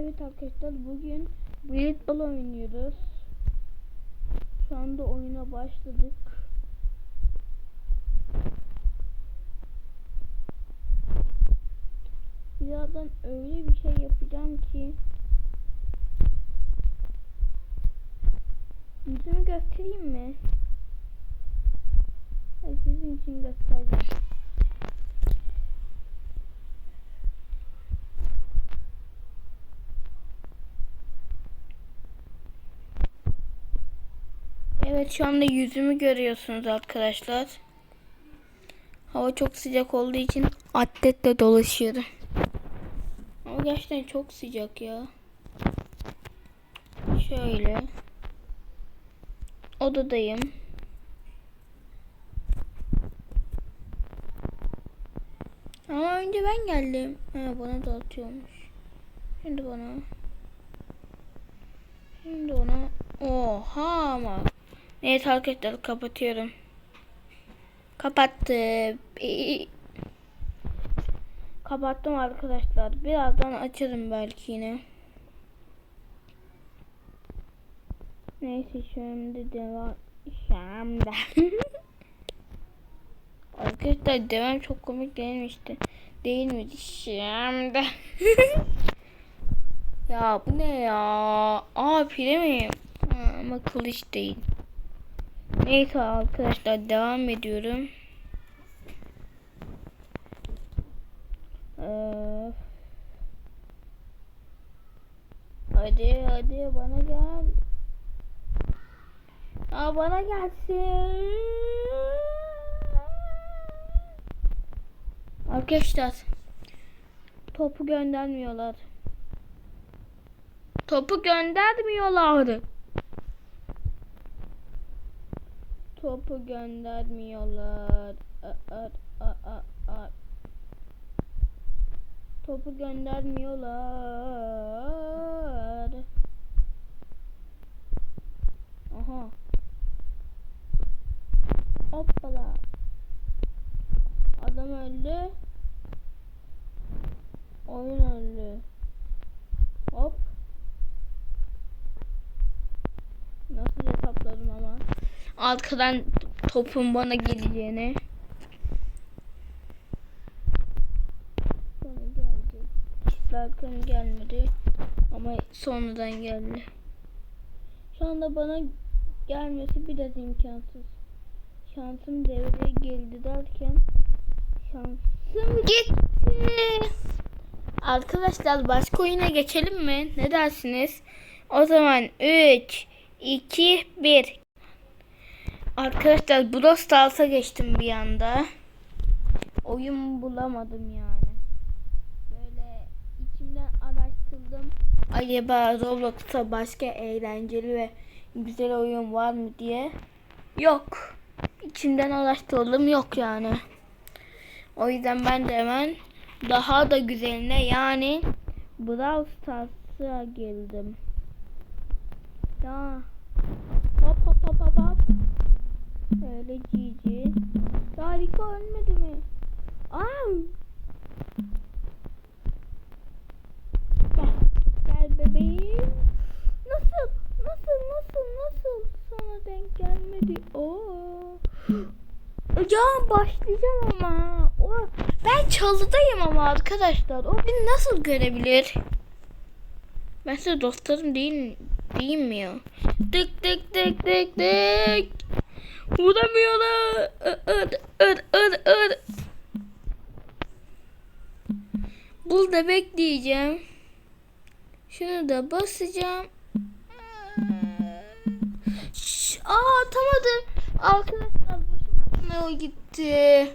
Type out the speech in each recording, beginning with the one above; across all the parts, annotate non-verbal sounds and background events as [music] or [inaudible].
Evet arkadaşlar bugün Blade oynuyoruz. Şu anda oyuna başladık. Birazdan öyle bir şey yapacağım ki Yüzümü göstereyim mi? Sizin için göstereceğim. Evet şu anda yüzümü görüyorsunuz arkadaşlar. Hava çok sıcak olduğu için atletle dolaşıyorum. Ama gerçekten çok sıcak ya. Şöyle. Odadayım. Ama önce ben geldim. Ha, bana da atıyormuş. Şimdi bana. Şimdi ona. Oha ama. Neyse arkadaşlar kapatıyorum. Kapattım. Kapattım arkadaşlar. Birazdan açarım belki yine. Neyse şimdi devam. Şimdi. [laughs] arkadaşlar devam çok komik değilmişti. Değil miydi? Şimdi. [laughs] ya bu ne ya? Aa pire mi? Ama kılıç değil. Neyse arkadaşlar devam ediyorum. Ee, hadi hadi bana gel. Aa bana gelsin. Arkadaşlar topu göndermiyorlar. Topu göndermiyorlar. Topu göndermiyorlar. Topu göndermiyorlar. Aha. Hoppala. Adam öldü. Oyun öldü. Hop. Nasıl hesapladım ama. Arkadan topun bana geleceğini. Bana geldi. Arkadan gelmedi. Ama sonradan geldi. Şu anda bana gelmesi biraz imkansız. Şansım devreye geldi derken şansım gitti. Arkadaşlar başka oyuna geçelim mi? Ne dersiniz? O zaman 3 2 1 Arkadaşlar Brawl Stars'a geçtim bir anda. Oyun bulamadım yani. Böyle içimden araştırdım. Acaba Roblox'ta başka eğlenceli ve güzel oyun var mı diye. Yok. İçimden araştırdım yok yani. O yüzden ben de hemen daha da güzeline yani Brawl Stars'a geldim. Ya. Hop hop hop hop hop. Öyle cici. Harika ölmedi mi? Aa! Gel. Bebeğim. Nasıl? Nasıl? Nasıl? Nasıl? Sana denk gelmedi. Oo. Ya başlayacağım ama. O, ben çalıdayım ama arkadaşlar. O beni nasıl görebilir? Ben size dostlarım değil, değil mi ya? Tık tık tık tık tık. Vuramıyorlar. Ör, ör, ör, ör. Burada bekleyeceğim. Şunu da basacağım. Şş, aa atamadım. Arkadaşlar boşu boşuna gitti.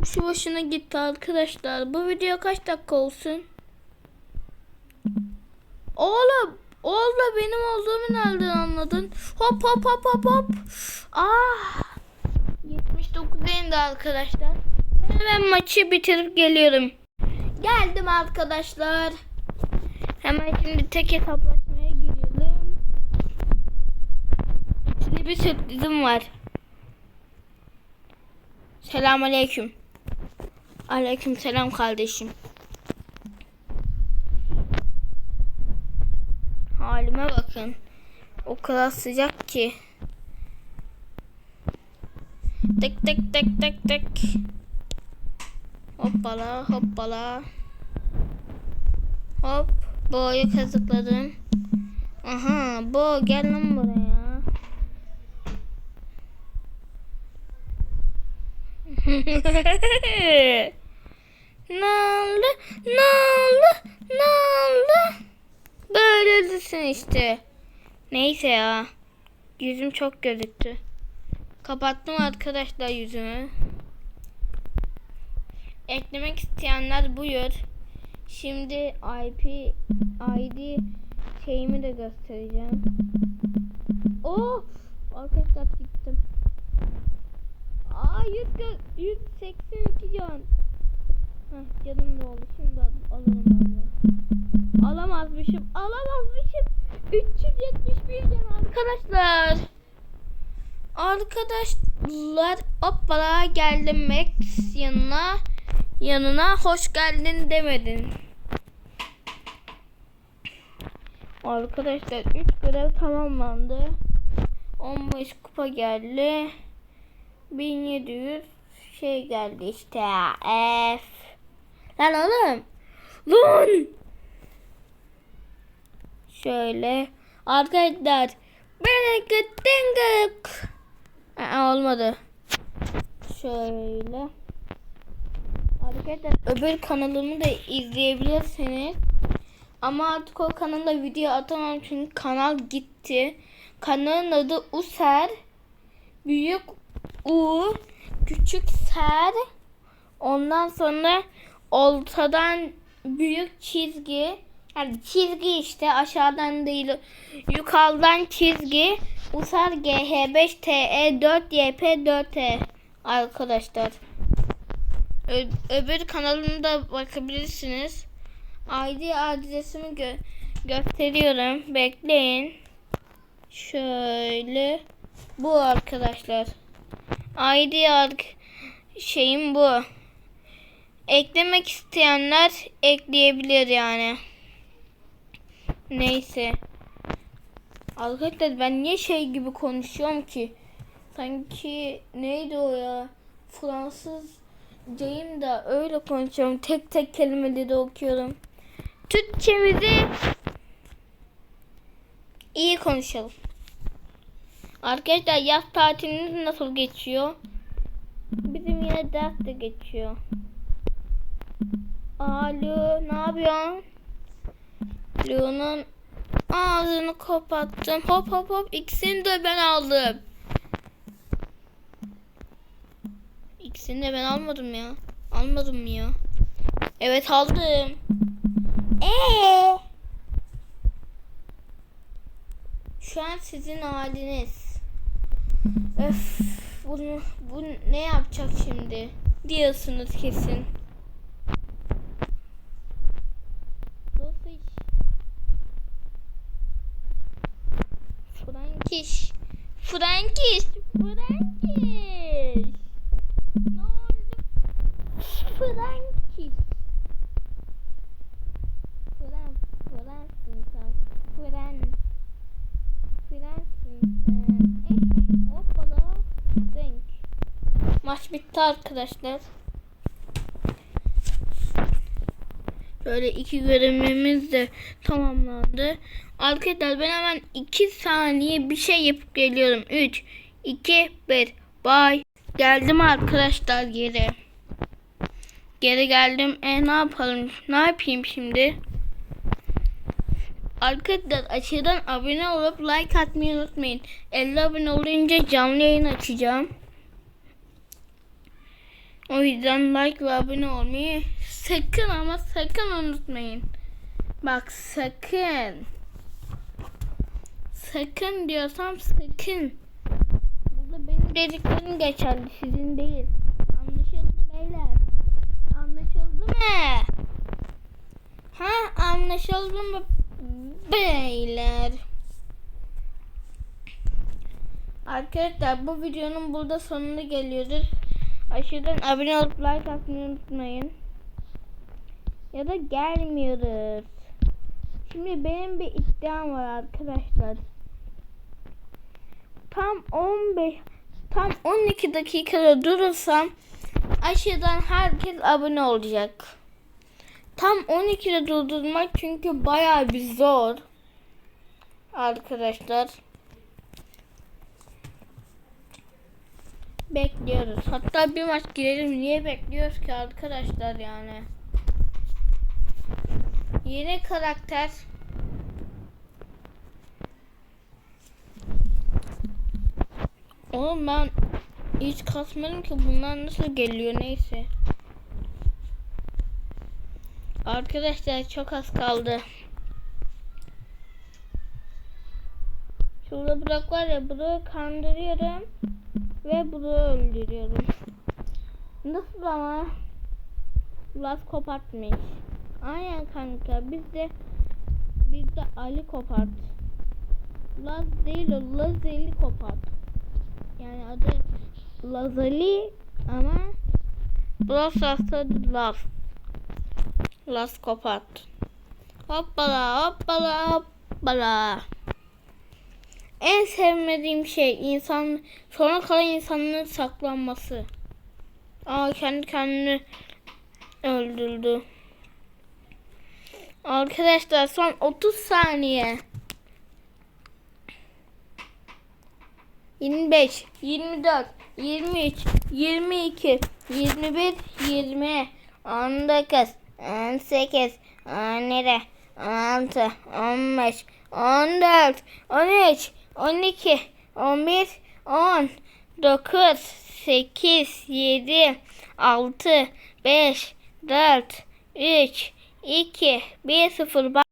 Boşu boşuna gitti arkadaşlar. Bu video kaç dakika olsun? Oğlum Oğlum benim olduğumu nereden anladın? Hop hop hop hop hop. Ah. 79 indi arkadaşlar. Hemen maçı bitirip geliyorum. Geldim arkadaşlar. Hemen şimdi tek hesaplaşmaya giriyorum. Size bir sürprizim var. Selam aleyküm. Aleyküm selam kardeşim. O kadar sıcak ki. Tık tık tık tık tık. Hoppala hoppala. Hop. Bo'yu kazıkladım. Aha Bo gel lan buraya. oldu? Ne oldu? Böylesin işte. Neyse ya. Yüzüm çok gözüktü. Kapattım arkadaşlar yüzümü. Eklemek isteyenler buyur. Şimdi IP ID şeyimi de göstereceğim. Oh! Arkadaşlar gittim. Aa 100, gö- 182 can. Heh, canım ne oldu? Şimdi al- alırım ben bunu. Alamazmışım. Alamazmışım. 371 can arkadaşlar. Arkadaşlar hoppala geldim Max yanına. Yanına hoş geldin demedin. Arkadaşlar 3 görev tamamlandı. 15 kupa geldi. 1700 şey geldi işte. F. Lan oğlum. Lan. Şöyle. Arkadaşlar. Aa, olmadı. Şöyle. Arkadaşlar öbür kanalımı da izleyebilirsiniz. Ama artık o kanalda video atamam çünkü kanal gitti. Kanalın adı User. Büyük U. Küçük Ser. Ondan sonra ortadan büyük çizgi. Yani çizgi işte aşağıdan değil yukarıdan çizgi. Usar GH5TE 4YP4E arkadaşlar. Ö- öbür kanalımda bakabilirsiniz. ID adresimi gö- gösteriyorum. Bekleyin. Şöyle. Bu arkadaşlar. ID ark şeyim bu. Eklemek isteyenler ekleyebilir yani. Neyse. Arkadaşlar ben niye şey gibi konuşuyorum ki? Sanki neydi o ya? Fransızcayım da öyle konuşuyorum. Tek tek kelimeleri okuyorum. Türkçemizi iyi konuşalım. Arkadaşlar yaz tatiliniz nasıl geçiyor? Bizim yine ders de geçiyor. Alo, ne yapıyorsun? Leon'un ağzını kapattım. Hop hop hop ikisini de ben aldım. İkisini de ben almadım ya. Almadım mı ya? Evet aldım. Ee. Şu an sizin haliniz. Öf, bunu bu ne yapacak şimdi? Diyorsunuz kesin. Frankiş. Frankiş. Ne oldu? Frankiş. Fran. Fransın sen. Fran. Fransın sen. Eh, hoppala. Renk. Maç bitti arkadaşlar. Böyle iki görevimiz de tamamlandı. Arkadaşlar ben hemen 2 saniye bir şey yapıp geliyorum. 3, 2, 1. Bye. Geldim arkadaşlar geri. Geri geldim. E ne yapalım? Ne yapayım şimdi? Arkadaşlar aşağıdan abone olup like atmayı unutmayın. 50 abone olunca canlı yayın açacağım. O yüzden like ve abone olmayı sakın ama sakın unutmayın. Bak sakın. Sakın diyorsam sakın. Burada benim dediklerim geçerli sizin değil. Anlaşıldı beyler. Anlaşıldı mı? Ha anlaşıldı mı beyler? Arkadaşlar bu videonun burada sonuna geliyoruz. Aşağıdan abone olup like atmayı unutmayın. Ya da gelmiyoruz. Şimdi benim bir iddiam var arkadaşlar. Tam 15 tam 12 dakikada durursam aşağıdan herkes abone olacak. Tam 12'de durdurmak çünkü bayağı bir zor. Arkadaşlar. Bekliyoruz. Hatta bir maç girelim. Niye bekliyoruz ki arkadaşlar yani? Yeni karakter. Oğlum ben hiç kasmadım ki bunlar nasıl geliyor neyse. Arkadaşlar çok az kaldı. Şurada blok var ya bunu kandırıyorum ve bunu öldürüyorum. Nasıl ama? Laz kopartmış. Aynen kanka biz de biz de Ali kopart. Laz değil o Lazeli kopart. Yani adı Lazali ama Brawl Stars'ta Laz. Laz kopart. Hoppala hoppala hoppala. En sevmediğim şey insan sonra kalan insanların saklanması. Aa kendi kendini öldürdü. Arkadaşlar son 30 saniye. 25, 24, 23, 22, 21, 20, 19, 18, 17, 16, 15, 14, 13, 12, 11, 10, 9, 8, 7, 6, 5, 4, 3, 2, 1, 0.